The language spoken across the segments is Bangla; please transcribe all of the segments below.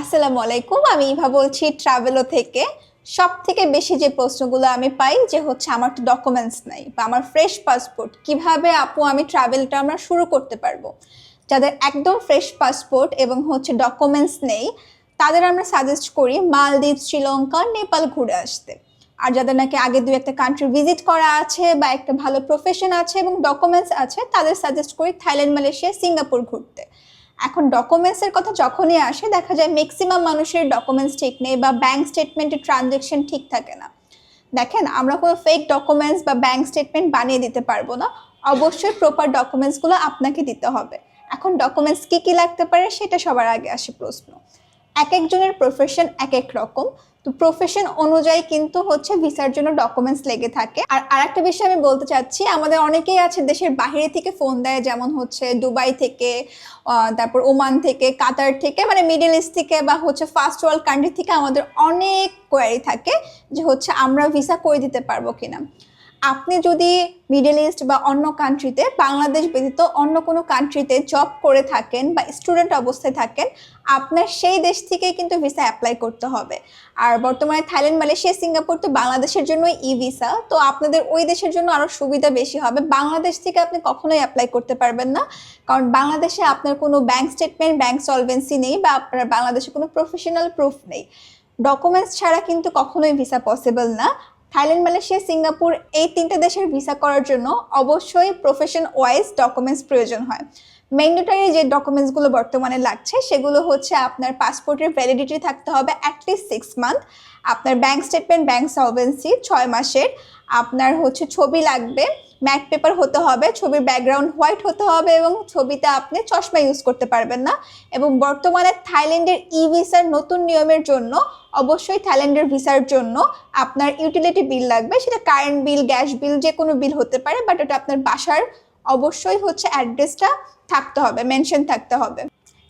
আসসালামু আলাইকুম, আমি ইভা বলছি ট্রাভেলো থেকে। সব থেকে বেশি যে প্রশ্নগুলো আমি পাই যে হচ্ছে আমার তো ডকুমেন্টস নাই বা আমার ফ্রেশ পাসপোর্ট কীভাবে আপু আমি ট্রাভেলটা আমরা শুরু করতে পারব? যাদের একদম ফ্রেশ পাসপোর্ট এবং হচ্ছে ডকুমেন্টস নেই, তাদের আমরা সাজেস্ট করি মালদ্বীপ শ্রীলঙ্কা নেপাল ঘুরে আসতে। আর যাদের নাকি আগে দু একটা কান্ট্রি ভিজিট করা আছে বা একটা ভালো প্রফেশন আছে এবং ডকুমেন্টস আছে, তাদের সাজেস্ট করি থাইল্যান্ড মালয়েশিয়া সিঙ্গাপুর ঘুরতে। এখন ডকুমেন্টসের কথা যখনই আসে, দেখা যায় ম্যাক্সিমাম মানুষের ডকুমেন্টস ঠিক নেই বা ব্যাংক স্টেটমেন্টের ট্রানজেকশন ঠিক থাকে না। দেখেন, আমরা কোনো ফেক ডকুমেন্টস বা ব্যাংক স্টেটমেন্ট বানিয়ে দিতে পারব না। অবশ্যই প্রপার ডকুমেন্টসগুলো আপনাকে দিতে হবে। এখন ডকুমেন্টস কী কী লাগতে পারে, সেটা সবার আগে আসে প্রশ্ন। এক একজনের প্রফেশন এক এক রকম। প্রফেশন অনুযায়ী কিন্তু হচ্ছে ভিসার জন্য ডকুমেন্টস লেগে থাকে। আর আরেকটা বিষয় আমি বলতে চাচ্ছি, আমাদের অনেকেই আছে দেশের বাহিরে থেকে ফোন দেয়, যেমন হচ্ছে দুবাই থেকে তারপর ওমান থেকে, কাতার থেকে মানে মিডল ইস্ট থেকে বা হচ্ছে ফার্স্ট ওয়ার্ল্ড কান্ট্রি থেকে আমাদের অনেক কোয়ারি থাকে যে হচ্ছে আমরা ভিসা করে দিতে পারব কিনা। আপনি যদি মিডল ইস্ট বা অন্য কান্ট্রিতে বাংলাদেশ ব্যতীত অন্য কোনো কান্ট্রিতে জব করে থাকেন বা স্টুডেন্ট অবস্থায় থাকেন, আপনার সেই দেশ থেকে কিন্তু ভিসা অ্যাপ্লাই করতে হবে। আর বর্তমানে থাইল্যান্ড, মালয়েশিয়া, সিঙ্গাপুর তো বাংলাদেশের জন্য ই ভিসা তো আপনাদের ওই দেশের জন্য আরও সুবিধা বেশি হবে। বাংলাদেশ থেকে আপনি কখনোই অ্যাপ্লাই করতে পারবেন না, কারণ বাংলাদেশে আপনার কোনো ব্যাংক স্টেটমেন্ট ব্যাংক সলভেন্সি নেই বা আপনার বাংলাদেশে কোনো প্রফেশনাল প্রুফ নেই। ডকুমেন্টস ছাড়া কিন্তু কখনোই ভিসা পসিবল না। থাইল্যান্ড, মালয়েশিয়া, সিঙ্গাপুর এই তিনটে দেশের ভিসা করার জন্য অবশ্যই প্রফেশন ওয়াইজ ডকুমেন্টস প্রয়োজন হয়। ম্যান্ডেটরি যে ডকুমেন্টসগুলো বর্তমানে লাগছে, সেগুলো হচ্ছে আপনার পাসপোর্টের ভ্যালিডিটি থাকতে হবে অ্যাটলিস্ট সিক্স মান্থ আপনার ব্যাংক স্টেটমেন্ট ব্যাংক সলভেন্সি ছয় মাসের, আপনার হচ্ছে ছবি লাগবে ম্যাট পেপার হতে হবে, ছবির ব্যাকগ্রাউন্ড হোয়াইট হতে হবে এবং ছবিতে আপনি চশমা ইউজ করতে পারবেন না এবং বর্তমানে থাইল্যান্ডের ই ভিসার নতুন নিয়মের জন্য, অবশ্যই থাইল্যান্ডের ভিসার জন্য আপনার ইউটিলিটি বিল লাগবে, সেটা কারেন্ট বিল গ্যাস বিল যে কোনো বিল হতে পারে বাট ওটা আপনার বাসার অবশ্যই হচ্ছে অ্যাড্রেসটা থাকতে হবে মেনশন থাকতে হবে।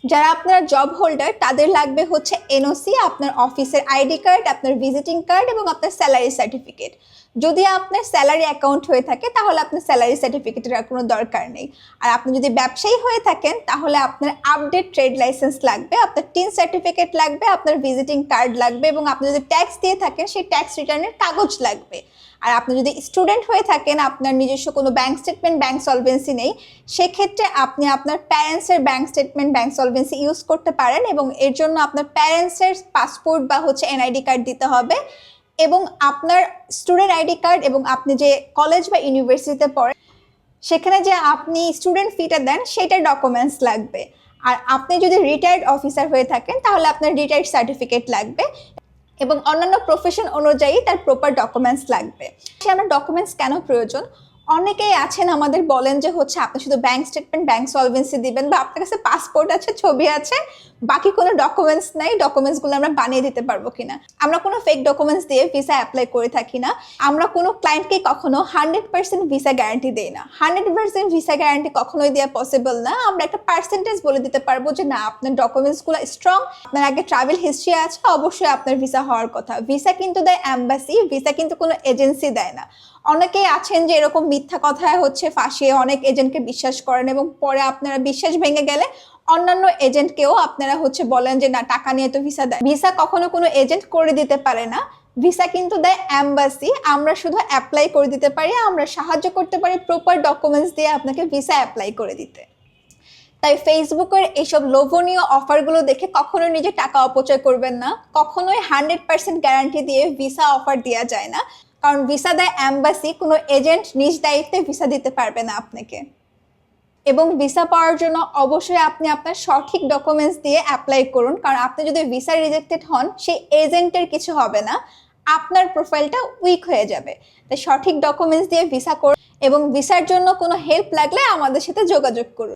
যারা আপনার জব হোল্ডার তাদের লাগবে হচ্ছে এনওসি আপনার অফিসের আইডি কার্ড আপনার ভিজিটিং কার্ড এবং আপনার স্যালারি সার্টিফিকেট যদি আপনার স্যালারি অ্যাকাউন্ট হয়ে থাকে, তাহলে আপনার স্যালারি সার্টিফিকেটের আর কোনো দরকার নেই। আর আপনি যদি ব্যবসায়ী হয়ে থাকেন, তাহলে আপনার আপডেট ট্রেড লাইসেন্স লাগবে, আপনার টিন সার্টিফিকেট লাগবে, আপনার ভিজিটিং কার্ড লাগবে, এবং আপনি যদি ট্যাক্স দিয়ে থাকেন, সেই ট্যাক্স রিটার্নের কাগজ লাগবে। আর আপনি যদি স্টুডেন্ট হয়ে থাকেন, আপনার নিজস্ব কোনো ব্যাংক স্টেটমেন্ট ব্যাংক সলভেন্সি নেই, সেক্ষেত্রে আপনি আপনার প্যারেন্টসের bank statement bank solvency use করতে পারেন, এবং এর জন্য আপনার প্যারেন্টসের পাসপোর্ট বা হচ্ছে এনআইডি কার্ড দিতে হবে। এবং আপনার স্টুডেন্ট আইডি কার্ড এবং আপনি যে কলেজ বা ইউনিভার্সিটিতে পড়েন সেখানে যে আপনি স্টুডেন্ট ফিটা দেন, সেটার ডকুমেন্টস লাগবে। আর আপনি যদি রিটায়ার্ড অফিসার হয়ে থাকেন, তাহলে আপনার রিটায়ার্ড সার্টিফিকেট লাগবে এবং অন্যান্য প্রফেশন অনুযায়ী তার প্রপার ডকুমেন্টস লাগবে। সে আমার ডকুমেন্টস কেন প্রয়োজন? অনেকেই আছেন আমাদের বলেন যে হচ্ছে আপনি শুধু ব্যাংক স্টেটমেন্ট ব্যাংক সলভেন্সি দিবেন বা আপনার কাছে পাসপোর্ট আছে, ছবি আছে, বাকি কোনো ডকুমেন্টস নাই ডকুমেন্টসগুলো আমরা বানিয়ে দিতে পারব কিনা। আমরা কোনো ফেক ডকুমেন্টস দিয়ে ভিসা অ্যাপ্লাই করে থাকি না। আমরা কোনো ক্লায়েন্টকে কখনো হান্ড্রেড পার্সেন্ট ভিসা গ্যারান্টি দিই না। হান্ড্রেড পার্সেন্ট ভিসা গ্যারান্টি কখনোই দেওয়া পসিবল না। আমরা একটা পার্সেন্টেজ বলে দিতে পারব যে না, আপনার ডকুমেন্টসগুলো স্ট্রং আপনার আগে ট্রাভেল হিস্ট্রি আছে, অবশ্যই আপনার ভিসা হওয়ার কথা। ভিসা কিন্তু দেয় অ্যাম্বাসি ভিসা কিন্তু কোনো এজেন্সি দেয় না। অনেকেই আছেন যে এরকম মিথ্যা কথায় হচ্ছে ফাঁসিয়ে অনেক এজেন্টকে বিশ্বাস করেন এবং পরে আপনারা বিশ্বাস ভেঙে গেলে অন্যান্য এজেন্টকেও আপনারা হচ্ছে বলেন যে, না, টাকা নিয়ে তো ভিসা দেয়। ভিসা কখনো কোনো এজেন্ট করে দিতে পারে না। ভিসা কিন্তু দেয় অ্যাম্বাসি আমরা শুধু অ্যাপ্লাই করে দিতে পারি, আমরা সাহায্য করতে পারি প্রপার ডকুমেন্টস দিয়ে আপনাকে ভিসা অ্যাপ্লাই করে দিতে। তাই ফেসবুকের এইসব লোভনীয় অফারগুলো দেখে কখনোই নিজে টাকা অপচয় করবেন না। কখনোই হান্ড্রেড পার্সেন্ট গ্যারান্টি দিয়ে ভিসা অফার দেওয়া যায় না। কারণ ভিসা দেয় অ্যাম্বাসি কোনো এজেন্ট নিজ দায়িত্বে ভিসা দিতে পারবে না আপনাকে। এবং ভিসা পাওয়ার জন্য অবশ্যই আপনি আপনার সঠিক ডকুমেন্টস দিয়ে অ্যাপ্লাই করুন, কারণ আপনি যদি ভিসা রিজেক্টেড হন, সেই এজেন্টের কিছু হবে না। আপনার প্রোফাইলটা উইক হয়ে যাবে। তাই সঠিক ডকুমেন্টস দিয়ে ভিসা করুন এবং ভিসার জন্য কোনো হেল্প লাগলে আমাদের সাথে যোগাযোগ করুন।